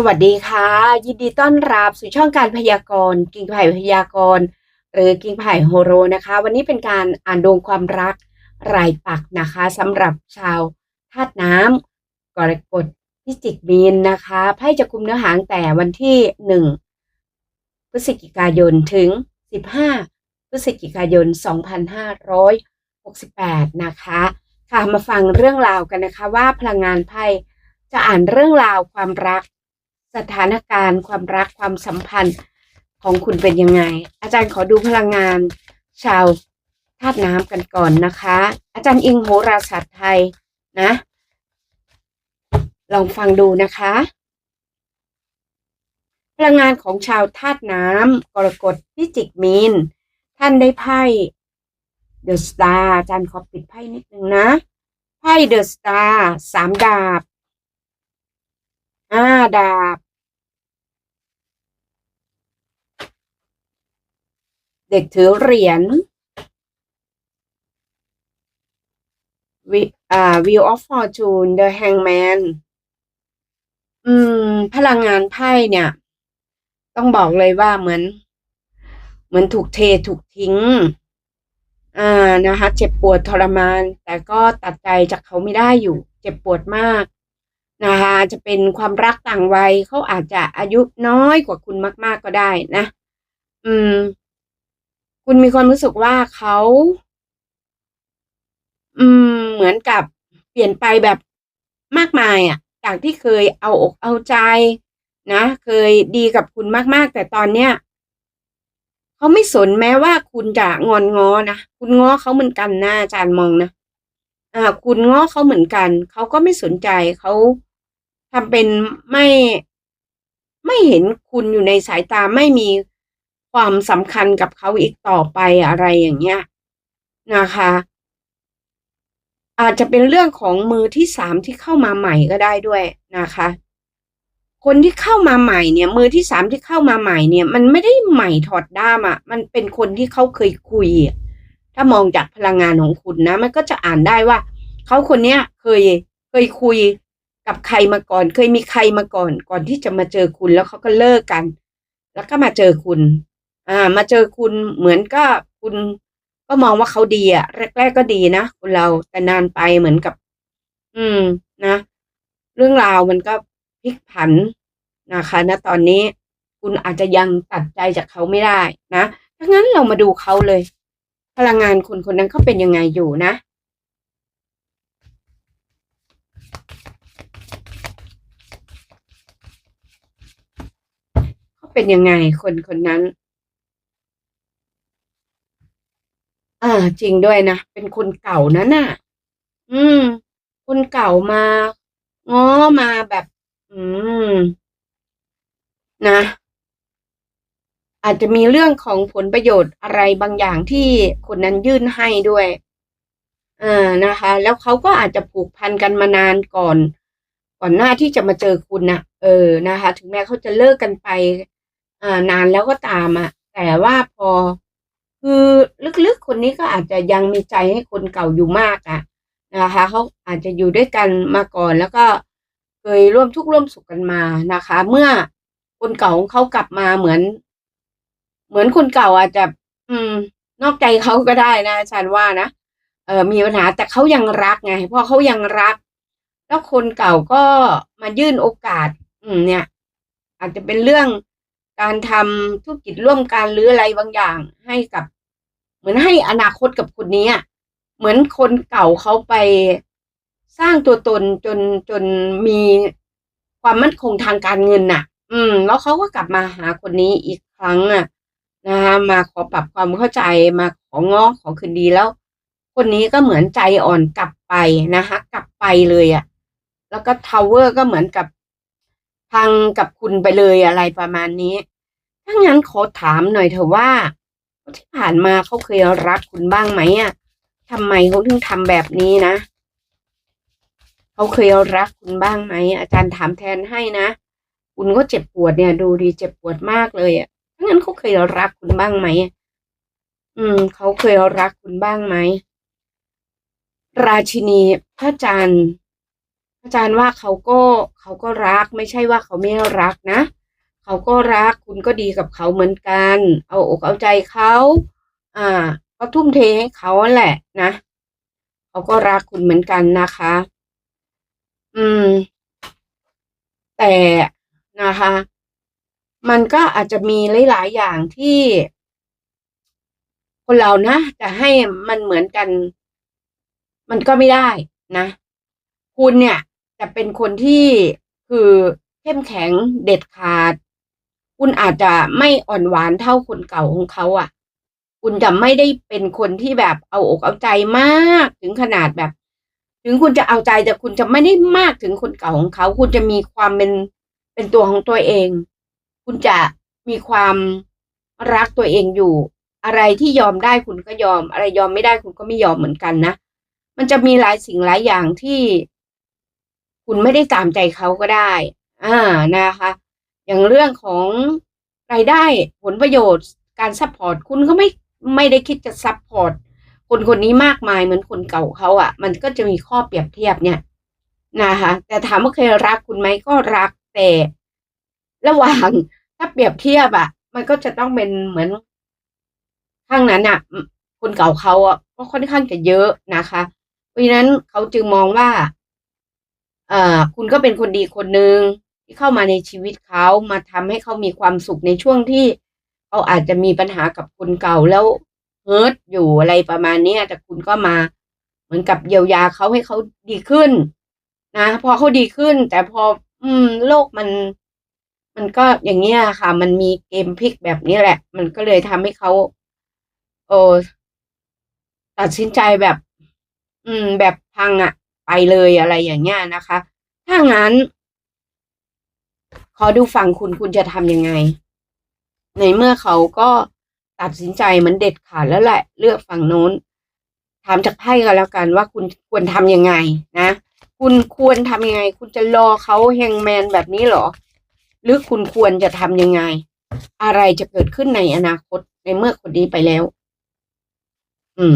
สวัสดีค่ะ ยินดีต้อนรับสู่ช่องการพยากรณ์กิ่งไผ่พยากรณ์หรือกิ่งไผ่โฮโรนะคะ วันนี้เป็นการอ่านดวงความรักรายปักนะคะสำหรับชาวธาตุน้ำกรกฎพิจิกมีนนะคะไพ่จะคุมเนื้อหางแต่วันที่หนึ่งพฤศจิกายนถึงสิบห้าพฤศจิกายนสองพันห้าร้อยหกสิบแปดนะคะค่ะมาฟังเรื่องราวกันนะคะ ว่าพลังงานไพ่จะอ่านเรื่องราวความรัก สถานการณ์ความรักความสัมพันธ์ของคุณเป็นยังไง อาจารย์ขอดูพลังงาน ชาวธาตุน้ำกันก่อนนะคะ อาจารย์อิงโหราศาสตร์ไทยนะ ลองฟังดูนะคะ พลังงานของชาวธาตุน้ำกรกฎพิจิกมีน ท่านได้ไพ่เดอะสตาร์อาจารย์ขอปิดไพ่นิดนึงนะ ไพ่เดอะสตาร์สามดาบห้าดาบ เด็กถือเหรียญวิอ่า Wheel of Fortune The Hangman อืม พลังงานไพ่เนี่ย ต้องบอกเลยว่าเหมือน เหมือนถูกเทถูกทิ้ง อ่านะคะ เจ็บปวดทรมาน แต่ก็ตัดใจจากเขาไม่ได้อยู่ เจ็บปวดมากนะคะจะเป็นความรักต่างวัยเขาอาจจะอายุน้อยกว่าคุณมาก ๆก็ได้นะ อืม คุณมีความรู้สึกว่าเขา อืม เหมือนกับเปลี่ยนไปแบบมากมายอะ จากที่เคยเอาอกเอาใจ นะ เคยดีกับคุณมาก ๆ แต่ตอนเนี้ยเขาไม่สนแม้ว่าคุณจะงอนงอนะ คุณง้อเขาเหมือนกันนะอาจารย์มองนะอ่า คุณง้อเขาเหมือนกัน เขาก็ไม่สนใจเขาทำเป็นไม่ไม่เห็นคุณอยู่ในสายตาไม่มี ความสำคัญกับเขาอีกต่อไปอะไรอย่างเงี้ยนะคะ อาจจะเป็นเรื่องของมือที่สามที่เข้ามาใหม่ก็ได้ด้วยนะคะ คนที่เข้ามาใหม่เนี่ย มือที่สามที่เข้ามาใหม่เนี่ย มันไม่ได้ใหม่ถอดด้ามอะ่ะ มันเป็นคนที่เขาเคยคุย ถ้ามองจากพลังงานของคุณนะ มันก็จะอ่านได้ว่าเขาคนเนี้ยเคยเคยคุยกับใครมาก่อน เคยมีใครมาก่อน ก่อนที่จะมาเจอคุณแล้วเขาก็เลิกกัน แล้วก็มาเจอคุณ อ่ามาเจอคุณเหมือนก็คุณก็มองว่าเขาดีอะแรก ๆ ก็ดีนะคุณเราแต่นานไปเหมือนกับ อืมนะ เรื่องราวมันก็พลิกผันนะคะณตอนนี้คุณอาจจะยังตัดใจจากเขาไม่ได้นะถ้างั้นเรามาดูเขาเลย พลังงานคนคนนั้นเขาเป็นยังไงอยู่นะเขาเป็นยังไงคนคนนั้น อ จริงด้วยนะ เป็นคนเก่านะน่ะ อืม คนเก่ามาง้อมาแบบ อืม นะ อาจจะมีเรื่องของผลประโยชน์อะไรบางอย่างที่คนนั้นยื่นให้ด้วยอ่านะคะ แล้วเขาก็อาจจะผูกพันกันมานานก่อน ก่อนหน้าที่จะมาเจอคุณนะเออนะคะ ถึงแม้เขาจะเลิกกันไป อ่านานแล้วก็ตามอะแต่ว่าพอ คือลึกๆคนนี้ก็อาจจะยังมีใจให้คนเก่าอยู่มากอะนะคะเขาอาจจะอยู่ด้วยกันมาก่อนแล้วก็เคยร่วมทุกข์ร่วมสุขกันมานะคะ เมื่อคนเก่าของเขากลับมาเหมือน เหมือนคนเก่าอาจจะ อืม นอกใจเขาก็ได้นะอาจารย์ว่านะเออมีปัญหาแต่เขายังรักไงเพราะเขายังรัก แล้วคนเก่าก็มายื่นโอกาส อืม เนี่ย อาจจะเป็นเรื่อง การทำธุรกิจร่วมกันหรืออะไรบางอย่าง ให้กับ เหมือนให้อนาคตกับคนนี้อะเหมือนคนเก่าเขาไปสร้างตัวตนจนจนมีความมั่นคงทางการเงินน่ะ อืม แล้วเขาก็กลับมาหาคนนี้อีกครั้งอะนะคะมาขอปรับความเข้าใจมาของ้อขอคืนดีแล้ว คนนี้ก็เหมือนใจอ่อนกลับไปนะคะกลับไปเลยอะ แล้วก็ทาวเวอร์ก็เหมือนกับพังกับคุณไปเลยอะไรประมาณนี้ ถ้างั้นขอถามหน่อยเถอะว่า ที่ผ่านมาเขาเคยรักคุณบ้างไหมอะทำไมเขาถึงทำแบบนี้นะเขาเคยรักคุณบ้างไหมอาจารย์ถามแทนให้นะคุณก็เจ็บปวดเนี่ย ดูดีเจ็บปวดมากเลยอะถ้างั้นเขาเคยรักคุณบ้างไหมอืมเขาเคยรักคุณบ้างไหมราชินีพระจันทร์พระอาจารย์ว่าเขาก็เขาก็รักไม่ใช่ว่าเขาไม่รักนะ เขาก็รักคุณก็ดีกับเขาเหมือนกัน เอาอกเอาใจเขาอ่าก็ทุ่มเทให้เขาแหละนะเขาก็รักคุณเหมือนกันนะคะ อืม แต่นะคะ มันก็อาจจะมีหลาย ๆ อย่างที่ คนเรานะจะให้มันเหมือนกัน มันก็ไม่ได้นะ คุณเนี่ยจะเป็นคนที่คือเข้มแข็งเด็ดขาด คุณอาจจะไม่อ่อนหวานเท่าคนเก่าของเขาอะ คุณจะไม่ได้เป็นคนที่แบบเอาอกเอาใจมากถึงขนาดแบบ ถึงคุณจะเอาใจแต่คุณจะไม่ได้มากถึงคนเก่าของเขา คุณจะมีความเป็นเป็นตัวของตัวเอง คุณจะมีความรักตัวเองอยู่ อะไรที่ยอมได้คุณก็ยอม อะไรยอมไม่ได้คุณก็ไม่ยอมเหมือนกันนะมันจะมีหลายสิ่งหลายอย่างที่ คุณไม่ได้ตามใจเขาก็ได้ อ่านะคะ อย่างเรื่องของรายได้ผลประโยชน์การซัพพอร์ตคุณก็ไม่ไม่ได้คิดจะซัพพอร์ตคนคนนี้มากมายเหมือนคนเก่าเขาอะ่ะ มันก็จะมีข้อเปรียบเทียบเนี่ยนะคะแต่ถามว่าเคยรักคุณไหมก็รักแต่ ระหว่างถ้าเปรียบเทียบอะ่ะ มันก็จะต้องเป็นเหมือนข้างนั้นอะ่ะ คนเก่าเขาอะก็ค่อนข้างจะเยอะนะคะเพราะฉะนั้นเขาจึงมองว่า เอ่อคุณก็เป็นคนดีคนหนึ่ง ที่เข้ามาในชีวิตเขามาทำให้เขามีความสุขในช่วงที่เขาอาจจะมีปัญหากับคนเก่าแล้วเฮิร์ตอยู่อะไรประมาณนี้แต่คุณก็มาเหมือนกับเยียวยาเขาให้เขาดีขึ้น นะพอเขาดีขึ้น แต่พอ อืม โลกมัน มันก็อย่างเงี้ยค่ะ มันมีเกมพลิกแบบนี้แหละ มันก็เลยทำให้เขาโอ้ตัดสินใจแบบ อืม แบบพังอะไปเลยอะไรอย่างเงี้ยนะคะ ถ้างั้น ขอดูฝั่งคุณคุณจะทำยังไง ในเมื่อเขาก็ตัดสินใจเหมือนเด็ดขาดแล้วแหละ เลือกฝั่งโน้น ถามจากไพ่ก็แล้วกันว่าคุณควรทำยังไงนะ คุณควรทำยังไง คุณจะรอเขาแฮงแมนแบบนี้เหรอ หรือคุณควรจะทำยังไง อะไรจะเกิดขึ้นในอนาคตในเมื่อคนนี้ไปแล้ว อืม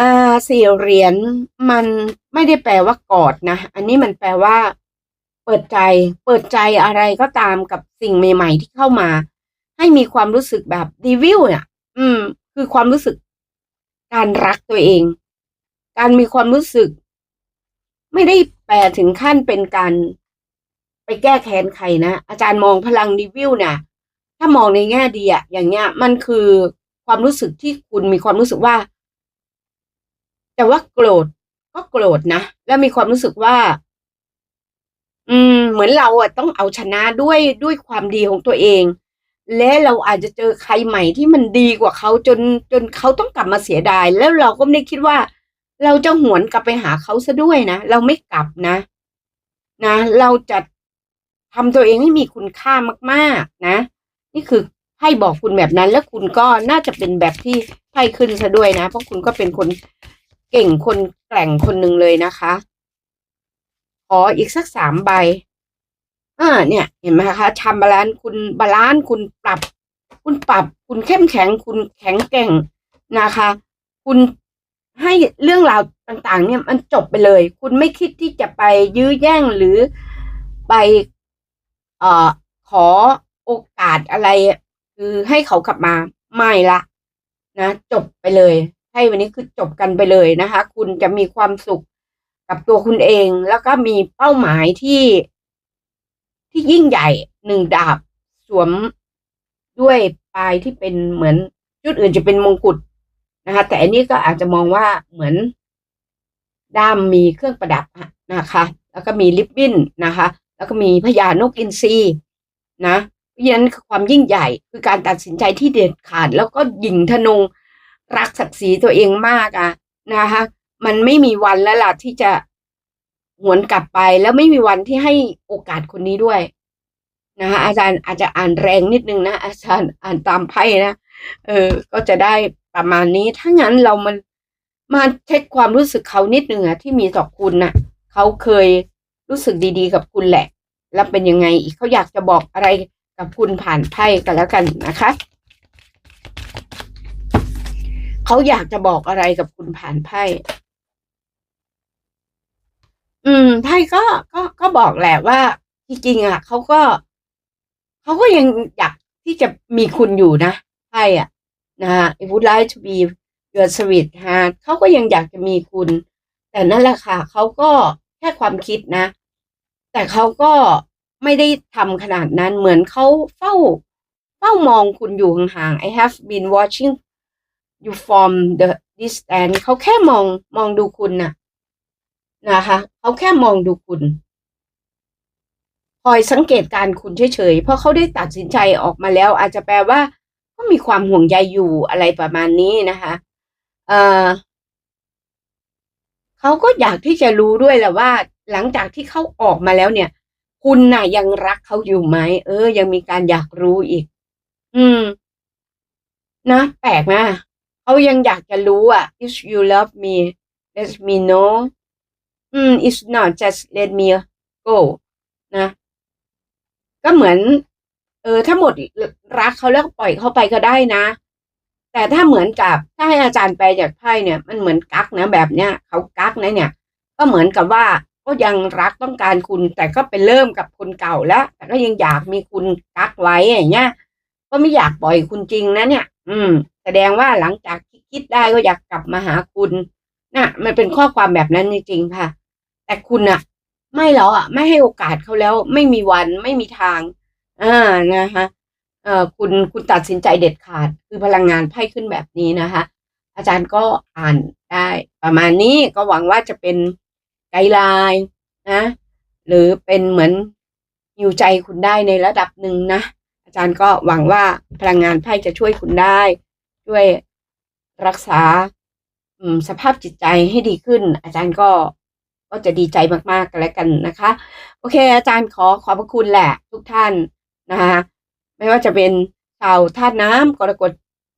อ่าสี่เหรียญมันไม่ได้แปลว่ากอดนะ อันนี้มันแปลว่า เปิดใจ เปิดใจอะไรก็ตามกับสิ่งใหม่ ๆ ที่เข้ามา ให้มีความรู้สึกแบบรีวิวเนี่ยอืม คือความรู้สึก การรักตัวเอง การมีความรู้สึก ไม่ได้แปลถึงขั้นเป็นการไปแก้แค้นใครนะ อาจารย์มองพลังรีวิวเนี่ยถ้ามองในแง่ดีอะอย่างเงี้ย มันคือความรู้สึกที่คุณมีความรู้สึกว่า แต่ว่าโกรธก็โกรธนะ แล้วมีความรู้สึกว่า อืม เหมือนเราอะต้องเอาชนะด้วยด้วยความดีของตัวเอง และเราอาจจะเจอใครใหม่ที่มันดีกว่าเขาจนจนเขาต้องกลับมาเสียดาย แล้วเราก็ไม่ได้คิดว่า เราจะหวนกลับไปหาเขาซะด้วยนะเราไม่กลับนะ นะเราจะทำตัวเองให้มีคุณค่ามากๆ นะ นี่คือไพ่บอกคุณแบบนั้น แล้วคุณก็น่าจะเป็นแบบที่ไพ่ขึ้นซะด้วยนะ เพราะคุณก็เป็นคน เก่งคนแกร่งคนหนึ่งเลยนะคะ ขออีกสักสามใบ อ่า เนี่ย เห็นไหมคะทำบาลานซ์คุณบาลานซ์คุณปรับ คุณปรับ คุณเข้มแข็ง คุณแข็งแกร่งนะคะ คุณให้เรื่องราวต่างๆ เนี่ยมันจบไปเลย คุณไม่คิดที่จะไปยื้อแย่งหรือไปเอ่อขอโอกาสอะไร คือให้เขากลับมาไม่ละ นะ จบไปเลย ให้วันนี้คือจบกันไปเลยนะคะ คุณจะมีความสุขกับตัวคุณเอง แล้วก็มีเป้าหมายที่ที่ยิ่งใหญ่หนึ่งดาบสวมด้วยปลายที่เป็นเหมือนจุดอื่นจะเป็นมงกุฎนะคะ แต่อันนี้ก็อาจจะมองว่าเหมือนด้ามมีเครื่องประดับนะคะ แล้วก็มีลิบบิ้นนะคะ แล้วก็มีพญานกอินทรีนะเพราะฉะนั้นความยิ่งใหญ่คือการตัดสินใจที่เด็ดขาด แล้วก็ยิงทนง รักศักดิ์ศรีตัวเองมากอะนะคะ มันไม่มีวันแล้วล่ะที่จะหวนกลับไปแล้วไม่มีวันที่ให้โอกาสคนนี้ด้วยนะคะอาจารย์อาจจะอ่านแรงนิดนึงนะอาจารย์อ่านตามไพ่นะเออ ก็จะได้ประมาณนี้ ถ้างั้นเรามันมาเช็คความรู้สึกเขานิดนึงอะที่มีต่อคุณน่ะเขาเคยรู้สึกดีๆกับคุณแหละ แล้วเป็นยังไงอีกเขาอยากจะบอกอะไรกับคุณผ่านไพ่กันแล้วกันนะคะ เขาอยากจะบอกอะไรกับคุณผ่านไพ่อืมไพ่ก็ก็ก็บอกแหละว่าจริงๆอะเขาก็เขาก็ยังอยากที่จะมีคุณอยู่นะไพ่อะนะฮะ I would like to be your sweetheart เขาก็ยังอยากจะมีคุณ แต่นั่นแหละค่ะเขาก็แค่ความคิดนะ แต่เขาก็ไม่ได้ทำขนาดนั้นเหมือนเขาเฝ้า เฝ้ามองคุณอยู่ห่างๆ I have been watching you from the distance เขาแค่มองมองดูคุณน่ะนะคะเขาแค่มองดูคุณคอยสังเกตการคุณเฉยๆ เพราะเขาได้ตัดสินใจออกมาแล้ว อาจจะแปลว่าก็มีความห่วงใยอยู่อะไรประมาณนี้นะคะเอ่อเขาก็อยากที่จะรู้ด้วยแหละว่า หลังจากที่เขาออกมาแล้วเนี่ย คุณน่ะยังรักเขาอยู่ไหมเออ ยังมีการอยากรู้อีก อืม นะ แปลกนะ เขายังอยากจะรู้อะ if you love me let me know อืม it's not just let me go นะ ก็เหมือน เออ ถ้าหมดรักเขาแล้วปล่อยเขาไปก็ได้นะ แต่ถ้าเหมือนกับ ถ้าให้อาจารย์แปลจากไพ่เนี่ย มันเหมือนกักนะแบบเนี้ยเขากักนะเนี่ย ก็เหมือนกับว่าก็ยังรักต้องการคุณ แต่ก็ไปเริ่มกับคนเก่าแล้ว แต่ก็ยังอยากมีคุณกักไว้อย่างเงี้ยก็ไม่อยากปล่อยคุณจริงนะเนี่ย อืม แสดงว่าหลังจากคิดได้ก็อยากกลับมาหาคุณน่ะ มันเป็นข้อความแบบนั้นจริงๆค่ะ แต่คุณอะไม่แล้วอะไม่ให้โอกาสเขาแล้ว ไม่มีวันไม่มีทางอ่านะคะเอ่อคุณคุณตัดสินใจเด็ดขาด คือพลังงานไพ่ขึ้นแบบนี้นะคะ อาจารย์ก็อ่านได้ ประมาณนี้ก็หวังว่าจะเป็นไกด์ไลน์นะ หรือเป็นเหมือนฮิวใจคุณได้ในระดับหนึ่งนะ อาจารย์ก็หวังว่าพลังงานไพ่จะช่วยคุณได้ ช่วยรักษาสภาพจิตใจให้ดีขึ้น อาจารย์ก็ก็จะดีใจมากๆกันแล้วกันนะคะ โอเค อาจารย์ขอขอบพระคุณแหละ ทุกท่านนะคะไม่ว่าจะเป็นชาวธาตุน้ำกรกฎ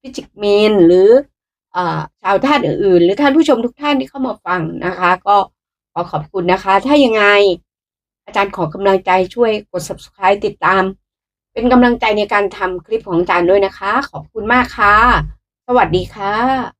พิจิกเมนหรืออชาวธาตุอื่นๆ หรือท่านผู้ชมทุกท่านที่เข้ามาฟังนะคะ ก็ขอขอบคุณนะคะ ถ้ายังไง อาจารย์ขอกำลังใจช่วยกด subscribe ติดตาม เป็นกำลังใจในการทำคลิปของอาจารย์ด้วยนะคะ ขอบคุณมากค่ะ สวัสดีค่ะ